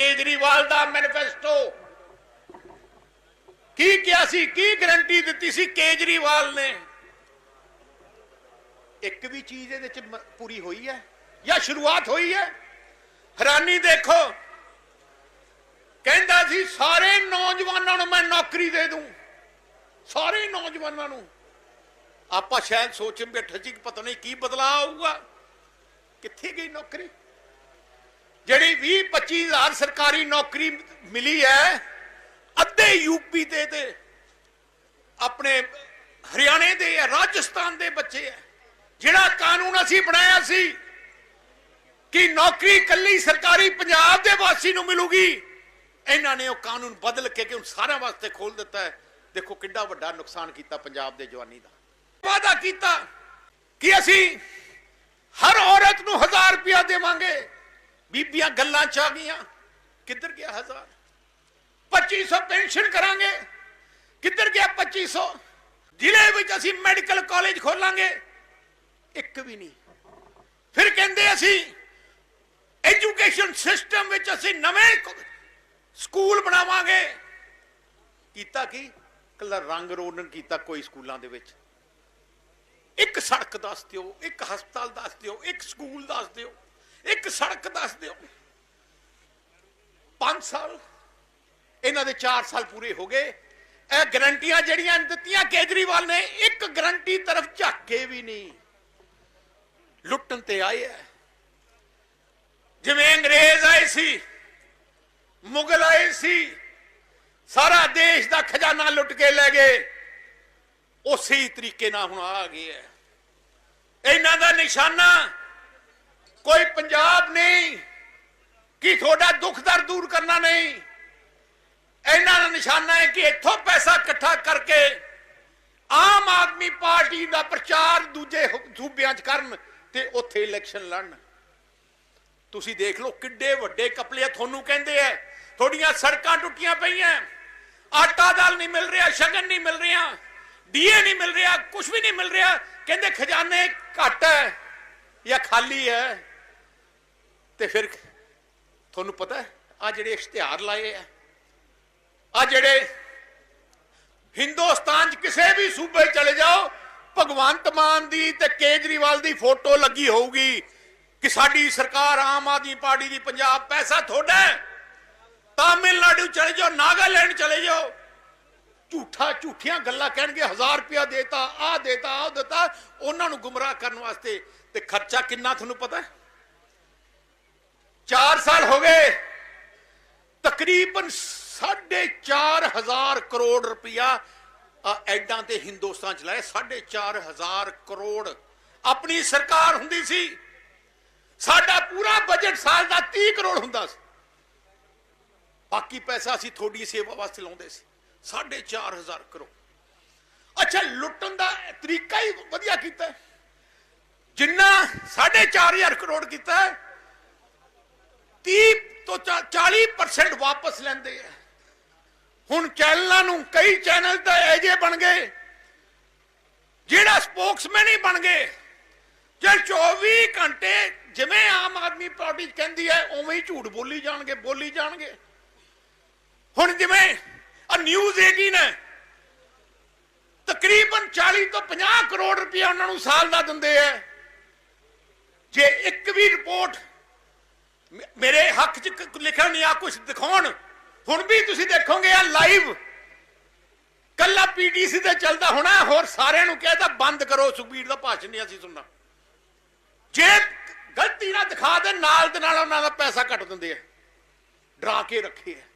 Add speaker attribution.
Speaker 1: ਕੇਜਰੀਵਾਲ ਦਾ manifesto. ਕੀ ਕਿਹਾ ਸੀ? ਕੀ guarantee ਦਿੱਤੀ ਸੀ ਕੇਜਰੀਵਾਲ ਨੇ? ਇੱਕ ਵੀ ਚੀਜ਼ ਇਹਦੇ ਚ ਪੂਰੀ ਹੋਈ ਹੈ ਜਾਂ ਸ਼ੁਰੂਆਤ ਹੋਈ ਹੈ? ਹੈਰਾਨੀ ਦੇਖੋ। ਕਹਿੰਦਾ ਸੀ, ਸਾਰੇ ਨੌਜਵਾਨਾਂ ਨੂੰ ਮੈਂ ਨੌਕਰੀ ਦੇ ਦੂੰ। ਸਾਰੇ ਨੌਜਵਾਨਾਂ ਨੂੰ। ਆਪਾਂ ਸ਼ਾਇਦ ਸੋਚ ਬੈਠੇ ਸੀ ਕਿ ਪਤਾ ਨਹੀਂ ਕੀ ਬਦਲਾਅ ਆਊਗਾ। ਕਿੱਥੇ ਗਈ ਨੌਕਰੀ? ਜਿਹੜੀ 20 25 ਹਜ਼ਾਰ ਸਰਕਾਰੀ ਨੌਕਰੀ ਮਿਲੀ ਹੈ, ਅੱਧੇ ਯੂਪੀ ਦੇ ਤੇ ਆਪਣੇ ਹਰਿਆਣੇ ਦੇ ਹੈ, ਰਾਜਸਥਾਨ ਦੇ ਬੱਚੇ ਹੈ। ਜਿਹੜਾ ਕਾਨੂੰਨ ਅਸੀਂ ਬਣਾਇਆ ਸੀ ਕਿ ਨੌਕਰੀ ਕੱਲੀ ਸਰਕਾਰੀ ਪੰਜਾਬ ਦੇ ਵਾਸੀ ਨੂੰ ਮਿਲੂਗੀ, ਇਹਨਾਂ ਨੇ ਉਹ ਕਾਨੂੰਨ ਬਦਲ ਕੇ ਕਿ ਹੁਣ ਸਾਰਿਆਂ ਵਾਸਤੇ ਖੋਲ ਦਿੱਤਾ ਹੈ। ਦੇਖੋ ਕਿੰਨਾ ਵੱਡਾ ਨੁਕਸਾਨ ਕੀਤਾ ਪੰਜਾਬ ਦੇ ਜਵਾਨੀ ਦਾ। ਵਾਅਦਾ ਕੀਤਾ ਕਿ ਅਸੀਂ ਹਰ ਔਰਤ ਨੂੰ 1000 ਬੀਬੀਆਂ ਗੱਲਾਂ ਚ ਆ ਗਈਆਂ। ਕਿੱਧਰ ਗਿਆ 1000 2500 ਪੈਨਸ਼ਨ ਕਰਾਂਗੇ। ਕਿੱਧਰ ਗਿਆ 2500 ਜ਼ਿਲ੍ਹੇ ਵਿੱਚ ਅਸੀਂ ਮੈਡੀਕਲ ਕਾਲਜ ਖੋਲਾਂਗੇ। ਇੱਕ ਵੀ ਨਹੀਂ। ਫਿਰ ਕਹਿੰਦੇ ਅਸੀਂ ਐਜੂਕੇਸ਼ਨ ਸਿਸਟਮ ਵਿੱਚ ਅਸੀਂ ਨਵੇਂ ਸਕੂਲ ਬਣਾਵਾਂਗੇ। ਕੀਤਾ ਕੀ? ਕੱਲਾ ਰੰਗ ਰੋਡਨ ਕੀਤਾ ਕੋਈ ਸਕੂਲਾਂ ਦੇ ਵਿੱਚ। ਇੱਕ ਸੜਕ ਦੱਸ ਦਿਓ, ਇੱਕ ਹਸਪਤਾਲ ਦੱਸ ਦਿਓ, ਇੱਕ ਸਕੂਲ ਦੱਸ ਦਿਓ। ਇੱਕ ਸੜਕ ਦੱਸ ਦਿਓ। 5 ਸਾਲ, ਇਹਨਾਂ ਦੇ 4 ਸਾਲ ਪੂਰੇ ਹੋ ਗਏ। ਇਹ ਗਰੰਟੀਆਂ ਜਿਹੜੀਆਂ ਦਿੱਤੀਆਂ, ਕੇਜਰੀਵਾਲ ਨੇ ਇੱਕ ਗਰੰਟੀ ਤਰਫ ਝਾਕੇ ਵੀ ਨਹੀਂ। ਲੁੱਟਣ ਤੇ ਆਏ ਹੈ ਜਿਵੇਂ ਅੰਗਰੇਜ਼ ਆਏ ਸੀ, ਮੁਗਲ ਆਏ ਸੀ, ਸਾਰਾ ਦੇਸ਼ ਦਾ ਖਜ਼ਾਨਾ ਲੁੱਟ ਕੇ ਲੈ ਗਏ। ਉਸੇ ਹੀ ਤਰੀਕੇ ਨਾਲ ਹੁਣ ਆ ਗਏ ਹੈ ਇਹਨਾਂ ਦਾ ਨਿਸ਼ਾਨਾ ਕੋਈ ਪੰਜਾਬ ਨਹੀਂ, ਕਿ ਤੁਹਾਡਾ ਦੁੱਖ ਦਰਦ ਦੂਰ ਕਰਨਾ ਨਹੀਂ? ਇਹਨਾਂ ਦਾ ਨਿਸ਼ਾਨਾ ਹੈ ਕਿ ਇੱਥੋਂ ਪੈਸਾ ਇਕੱਠਾ ਕਰਕੇ ਆਮ ਆਦਮੀ ਪਾਰਟੀ ਦਾ ਪ੍ਰਚਾਰ ਦੂਜੇ ਸੂਬਿਆਂ 'ਚ ਕਰਨ ਤੇ ਉੱਥੇ ਇਲੈਕਸ਼ਨ ਲੜਨ। ਤੁਸੀਂ ਦੇਖ ਲਓ ਕਿੱਡੇ ਵੱਡੇ ਕਪਲੇ ਤੁਹਾਨੂੰ ਕਹਿੰਦੇ ਐ ਤੁਹਾਡੀਆਂ ਸੜਕਾਂ ਟੁੱਟੀਆਂ ਪਈਆਂ। ਆਟਾ ਦਾਲ ਨਹੀਂ ਮਿਲ ਰਿਹਾ, ਸ਼ਗਨ ਨਹੀਂ ਮਿਲ ਰਿਹਾ ਡੀਏ ਨਹੀਂ ਮਿਲ ਰਿਹਾ ਕੁਝ ਵੀ ਨਹੀਂ ਮਿਲ ਰਿਹਾ। ਕਹਿੰਦੇ ਖਜ਼ਾਨੇ ਘੱਟ ਹੈ ਜਾਂ ਖਾਲੀ ਹੈ? ਤੇ ਫਿਰ ਤੁਹਾਨੂੰ ਪਤਾ ਆ ਜਿਹੜੇ ਇਸ਼ਤਿਹਾਰ ਲਾਏ ਆ ਆ ਜਿਹੜੇ ਹਿੰਦੁਸਤਾਨ 'ਚ ਕਿਸੇ ਵੀ ਸੂਬੇ ਚਲੇ ਜਾਓ, ਭਗਵੰਤ ਮਾਨ ਦੀ ਤੇ ਕੇਜਰੀਵਾਲ ਦੀ ਫੋਟੋ ਲੱਗੀ ਹੋਊਗੀ ਕਿ ਸਾਡੀ ਸਰਕਾਰ ਆਮ ਆਦਮੀ ਪਾਰਟੀ ਦੀ ਪੰਜਾਬ ਪੈਸਾ ਤੁਹਾਡਾ ਤਾਮਿਲਨਾਡੂ ਚਲੇ ਜਾਓ, ਨਾਗਾਲੈਂਡ ਚਲੇ ਜਾਓ। ਝੂਠਾ ਝੂਠੀਆਂ ਗੱਲਾਂ ਕਹਿਣਗੇ 1000 ਰੁਪਇਆ ਦੇਤਾ ਆ ਦੇਤਾ ਆ ਦਿੱਤਾ, ਉਹਨਾਂ ਨੂੰ ਗੁੰਮਰਾਹ ਕਰਨ ਵਾਸਤੇ। ਤੇ ਖਰਚਾ ਕਿੰਨਾ, ਤੁਹਾਨੂੰ ਪਤਾ 4 ਸਾਲ ਹੋ ਗਏ। ਤਕਰੀਬਨ 4.5 ਕਰੋੜ ਰੁਪਇਆ ਐਡਾਂ ਤੇ ਹਿੰਦੁਸਤਾਨ ਚ ਲਾਇਆ। 4.5 ਕਰੋੜ ਆਪਣੀ ਸਰਕਾਰ ਹੁੰਦੀ ਸੀ। ਸਾਡਾ ਪੂਰਾ ਬਜਟ ਸਾਲ ਦਾ 30 ਕਰੋੜ ਹੁੰਦਾ ਸੀ। ਬਾਕੀ ਪੈਸਾ ਅਸੀਂ ਤੁਹਾਡੀ ਸੇਵਾ ਵਾਸਤੇ ਲਾਉਂਦੇ ਸੀ। 4.5 ਕਰੋੜ। ਅੱਛਾ, ਲੁੱਟਣ ਦਾ ਤਰੀਕਾ ਹੀ ਵਧੀਆ ਕੀਤਾ। ਹੈ। ਜਿੰਨਾ 4.5 ਕਰੋੜ ਕੀਤਾ 30 ਤੋਂ 40% ਵਾਪਸ ਲੈਂਦੇ ਆ ਹੁਣ ਚੈਨਲਾਂ ਨੂੰ ਕਈ ਚੈਨਲ ਤਾਂ ਐਜੇ ਬਣ ਗਏ ਜਿਹੜਾ ਸਪੋਕਸਮੈਨ ਹੀ ਬਣ ਗਏ ਜੇ 24 ਘੰਟੇ ਜਿਵੇਂ ਆਮ ਆਦਮੀ ਪਾਰਟੀ ਕਹਿੰਦੀ ਹੈ ਉਵੇਂ ਹੀ ਝੂਠ ਬੋਲੀ ਜਾਣਗੇ ਬੋਲੀ ਜਾਣਗੇ ਹੁਣ ਜਿਵੇਂ ਆ ਨਿਊਜ਼ 18 ਨੇ ਤਕਰੀਬਨ 40 ਤੋਂ 50 ਕਰੋੜ ਰੁਪਏ ਉਹਨਾਂ ਨੂੰ ਸਾਲ ਦਾ ਦਿੰਦੇ ਆ ਜੇ ਇੱਕ ਵੀ ਰਿਪੋਰਟ ਮੇ- ਮੇਰੇ ਹੱਕ 'ਚ ਲਿਖਣ ਨਹੀਂ ਕੁਝ ਦਿਖਾਉਣ। ਹੁਣ ਵੀ ਤੁਸੀਂ ਦੇਖੋਗੇ ਆ ਲਾਈਵ ਕੱਲਾ ਪੀਟੀਸੀ ਤੇ ਚੱਲਦਾ ਹੋਣਾ, ਹੋਰ ਸਾਰਿਆਂ ਨੂੰ ਕਹਿਦਾ ਬੰਦ ਕਰੋ ਸੁਖਬੀਰ ਦਾ ਭਾਸ਼ਣ ਨਹੀਂ ਅਸੀਂ ਸੁਣਨਾ। ਜੇ ਗਲਤੀ ਨਾਲ ਦਿਖਾ ਦੇ, ਨਾਲ ਦੇ ਨਾਲ ਉਹਨਾਂ ਦਾ ਪੈਸਾ ਕੱਟ ਦਿੰਦੇ ਆ। ਡਰਾ ਕੇ ਰੱਖੇ ਆ।